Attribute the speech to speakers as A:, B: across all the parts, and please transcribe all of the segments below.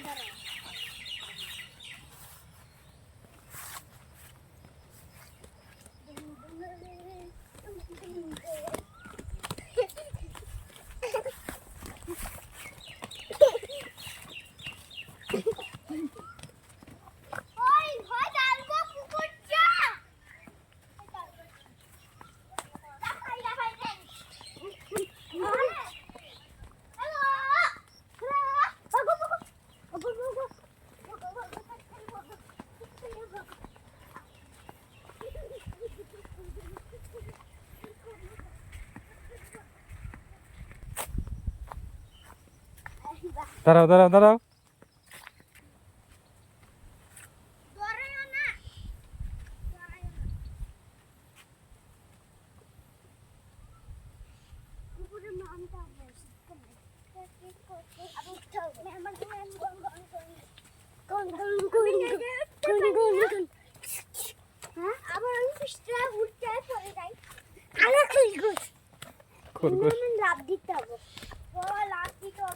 A: দাঁড়াও আরে কি গুড
B: খরগোশ
A: লাভ দিতে হবে। লাভ দিতে হবে।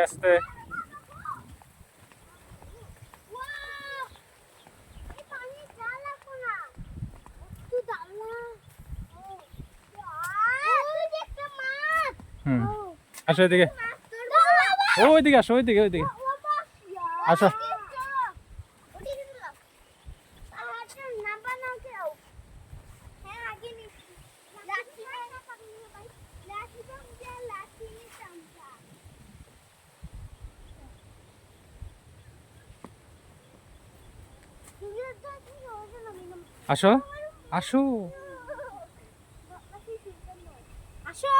B: আস্তে হুম আসো এদিকে ওইদিকে আসো ওইদিকে ওইদিকে আসো। আসো। আসো।
A: আসো।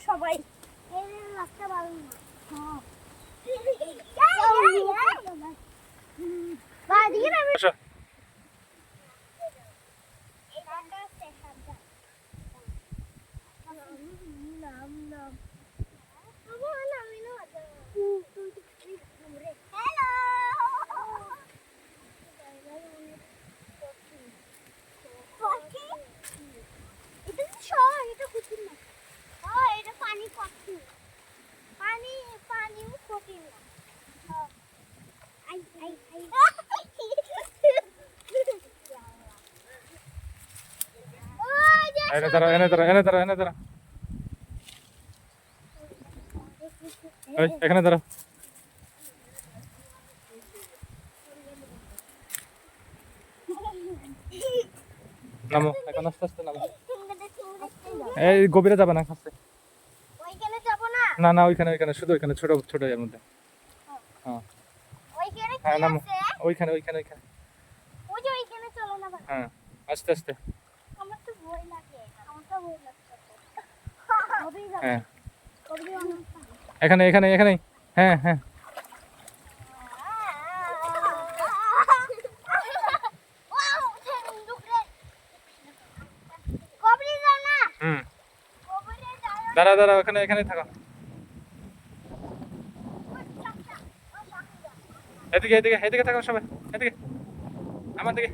A: সবাই। এই রাস্তা ভালো না হ্যাঁ বাদিকে নামে
B: আসো
A: নাম নাম আমার নাম ইনো হ্যালো পক্ষী এটা তো শহর এটা কুকুর না ও এটা পানি পক্ষী পানি পানিও ক্ষতি না। আই আই আই।
B: এনে দাঁড়াও এনে দাঁড়াও এনে দাঁড়াও এনে ওই এখানে দাঁড়াও নামো এখন আস্তে আস্তে নামো। এই গভীরে যাবে না আস্তে
A: না
B: না না। ওইখানে ওইখানে শুধু ওইখানে ছোট ছোট এর মধ্যে। হ্যাঁ।
A: ওইখানে
B: হ্যাঁ নামো ওইখানে ওইখানে ওইখানে।
A: ওই যে ওইখানে চলো না
B: হ্যাঁ আস্তে আস্তে।
A: আমার তো ভয় লাগে আমার তো ভয় লাগছে।
B: হ্যাঁ। এখানে এখানে এখানে হ্যাঁ হ্যাঁ।
A: না? না
B: দাঁড়া দাঁড়া ওখানে এখানে থাকো। এদিকে এদিকে এদিকে থাকো সবাই এদিকে। আমার দিকে।